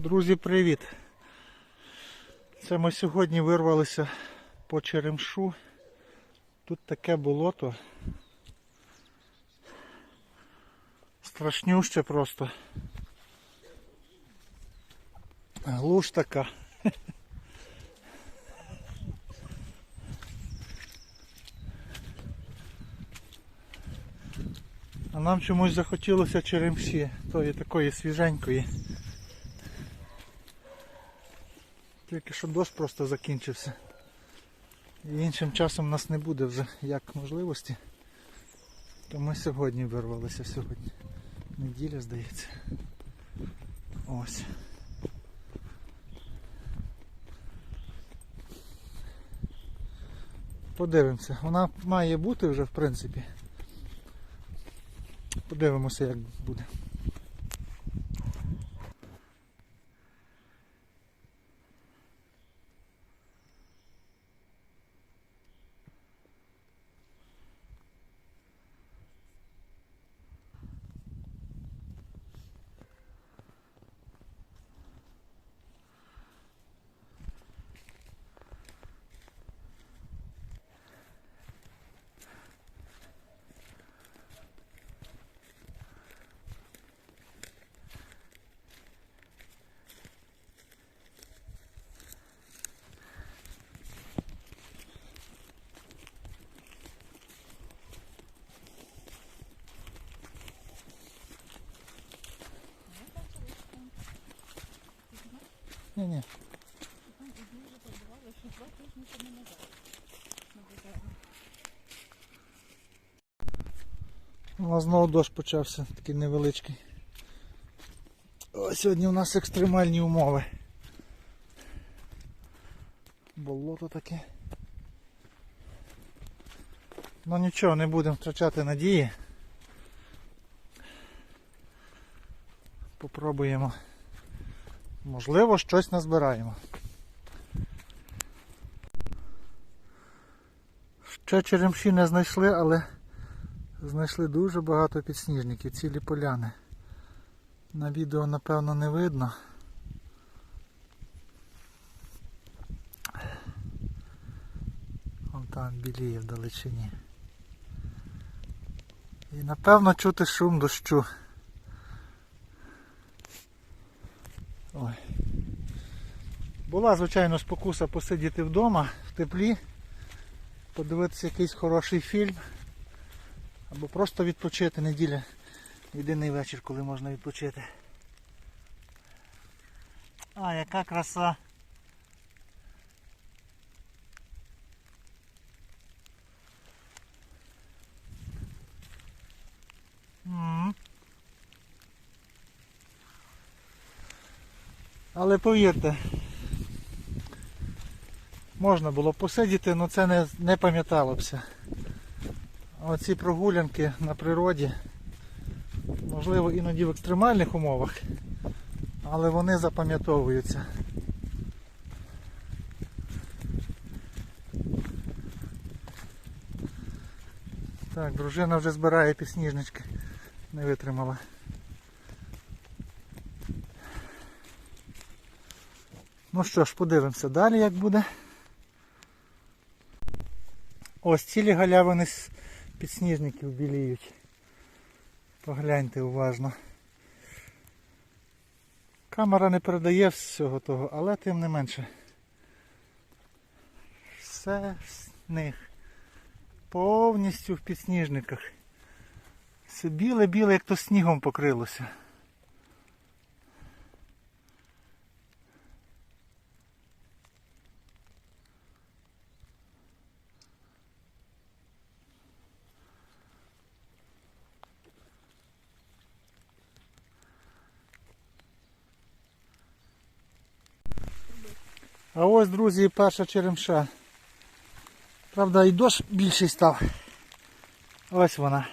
Друзі, привіт! Це ми сьогодні вирвалися по черемшу. Тут таке болото. Страшнюще просто. Глуш така. А нам чомусь захотілося черемші, тої такої свіженької. Тільки що дощ просто закінчився. І іншим часом у нас не буде вже як можливості. То ми сьогодні вирвалися сьогодні. Неділя, здається. Ось. Подивимося. Вона має бути вже в принципі. Подивимося як буде. Ні, ні. У нас знову дощ почався, такий невеличкий. О, сьогодні у нас екстремальні умови. Болото таке. Ну нічого, не будемо втрачати надії. Попробуємо. Можливо, щось назбираємо. Ще черемші не знайшли, але знайшли дуже багато підсніжників, цілі поляни. На відео напевно не видно. Вон там біліє в далечині. І напевно чути шум дощу. Ой. Була, звичайно, спокуса посидіти вдома в теплі, подивитися якийсь хороший фільм або просто відпочити неділя. Єдиний вечір, коли можна відпочити. А, яка краса. Але повірте, можна було посидіти, але це не, не пам'яталося. Оці прогулянки на природі, можливо іноді в екстремальних умовах, але вони запам'ятовуються. Так, дружина вже збирає підсніжнички, не витримала. Ну що ж, подивимося далі, як буде. Ось цілі галявини з підсніжників біліють. Погляньте уважно. Камера не передає всього того, але тим не менше. Все в них повністю в підсніжниках. Все біле-біле, як то снігом покрилося. А ось, друзі, перша черемша. Правда, і дощ більший став. Ось вона.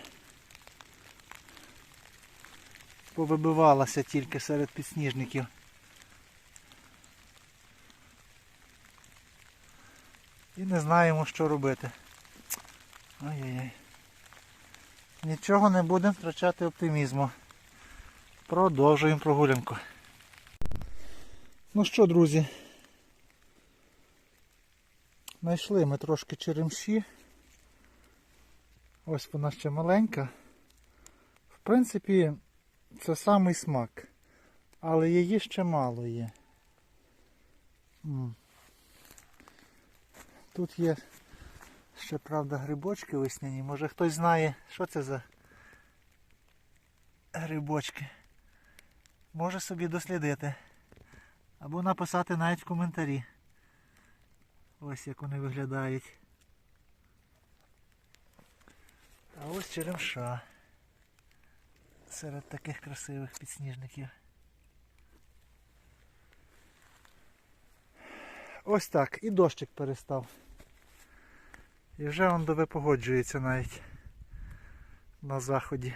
Повибивалася тільки серед підсніжників. І не знаємо, що робити. Ай-яй-яй. Нічого не будемо втрачати оптимізму. Продовжуємо прогулянку. Ну що, друзі, знайшли ми трошки черемші. Ось вона ще маленька. В принципі, це самий смак, але її ще мало є. Тут є ще, правда, грибочки весняні. Може хтось знає, що це за грибочки. Може собі дослідити. Або написати навіть в коментарі. Ось як вони виглядають. А ось черемша. Серед таких красивих підсніжників. Ось так. І дощик перестав. І вже он погоджується навіть на заході.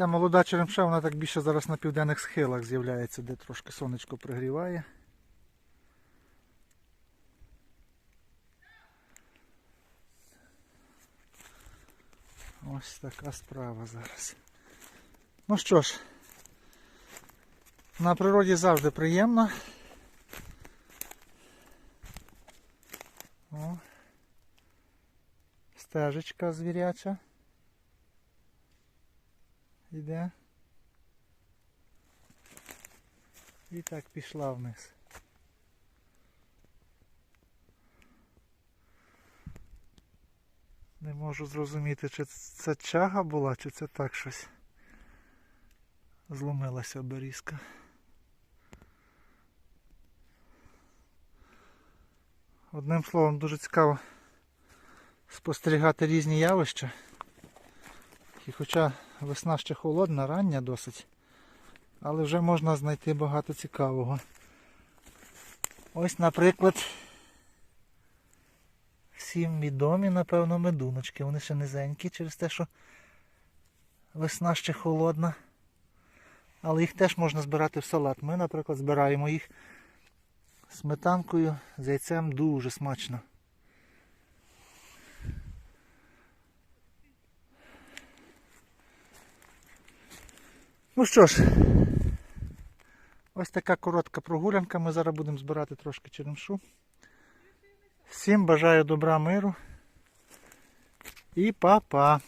Ця молода черемша, вона так більше зараз на південних схилах з'являється, де трошки сонечко пригріває. Ось така справа зараз. Ну що ж, на природі завжди приємно. О, стежечка звіряча. Іде. І так пішла вниз. Не можу зрозуміти, чи це чага була, чи це так щось. Зломилася берізка. Одним словом, дуже цікаво спостерігати різні явища. І хоча весна ще холодна, рання досить, але вже можна знайти багато цікавого. Ось, наприклад, всім відомі, напевно, медуночки. Вони ще низенькі через те, що весна ще холодна. Але їх теж можна збирати в салат. Ми, наприклад, збираємо їх сметанкою, з яйцем дуже смачно. Ну що ж, ось така коротка прогулянка. Ми зараз будемо збирати трошки черемшу. Всім бажаю добра миру і па-па!